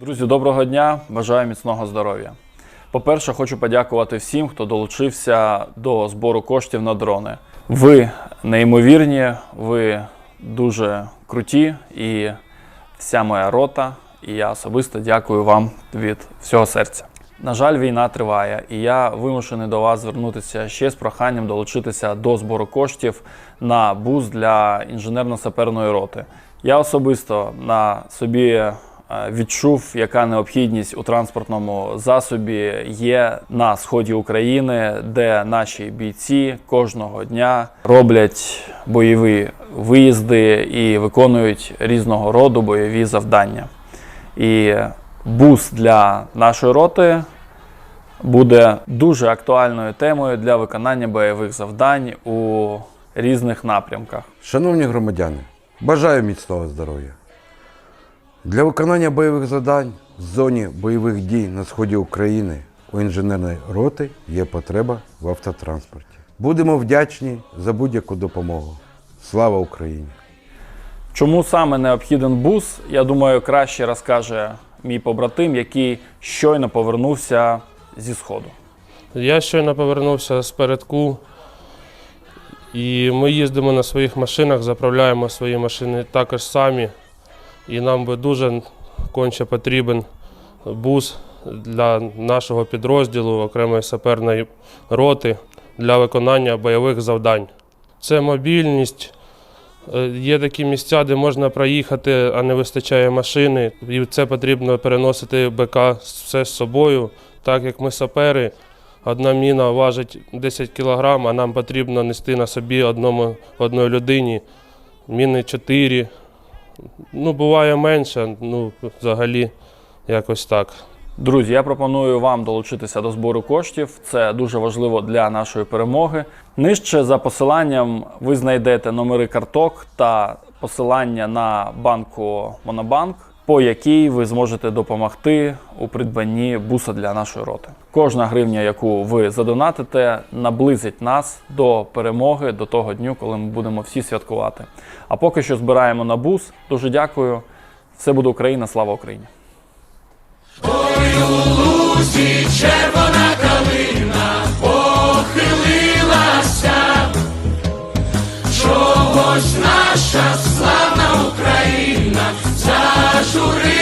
Друзі, доброго дня! Бажаю міцного здоров'я. По-перше, хочу подякувати всім, хто долучився до збору коштів на дрони. Ви неймовірні, ви дуже круті і вся моя рота. І я особисто дякую вам від всього серця. На жаль, війна триває, і я вимушений до вас звернутися ще з проханням долучитися до збору коштів на бус для інженерно-саперної роти. Я особисто на собі відчув, яка необхідність у транспортному засобі є на сході України, де наші бійці кожного дня роблять бойові виїзди і виконують різного роду бойові завдання. І бус для нашої роти буде дуже актуальною темою для виконання бойових завдань у різних напрямках. Шановні громадяни, бажаю міцного здоров'я. Для виконання бойових завдань в зоні бойових дій на сході України у інженерної роти є потреба в автотранспорті. Будемо вдячні за будь-яку допомогу. Слава Україні! Чому саме необхіден бус, я думаю, краще розкаже мій побратим, який щойно повернувся зі сходу. Я щойно повернувся з передку, і ми їздимо на своїх машинах, заправляємо свої машини також самі. І нам би дуже конче потрібен бус для нашого підрозділу окремої саперної роти для виконання бойових завдань. Це мобільність. Е, Є такі місця, де можна проїхати, а не вистачає машини. І це потрібно переносити БК все з собою, так як ми сапери. Одна міна важить 10 кг, а нам потрібно нести на собі одному, одній людині. Міни 4. Ну, буває менше, ну, взагалі, якось так. Друзі, я пропоную вам долучитися до збору коштів. Це дуже важливо для нашої перемоги. Нижче за посиланням ви знайдете номери карток та посилання на банку Монобанк, по якій ви зможете допомогти у придбанні буса для нашої роти. Кожна гривня, яку ви задонатите, наблизить нас до перемоги, до того дню, коли ми будемо всі святкувати. А поки що збираємо на бус. Дуже дякую. Все буде Україна, слава Україні! лузі червона калина похилилася, чогось наша su río.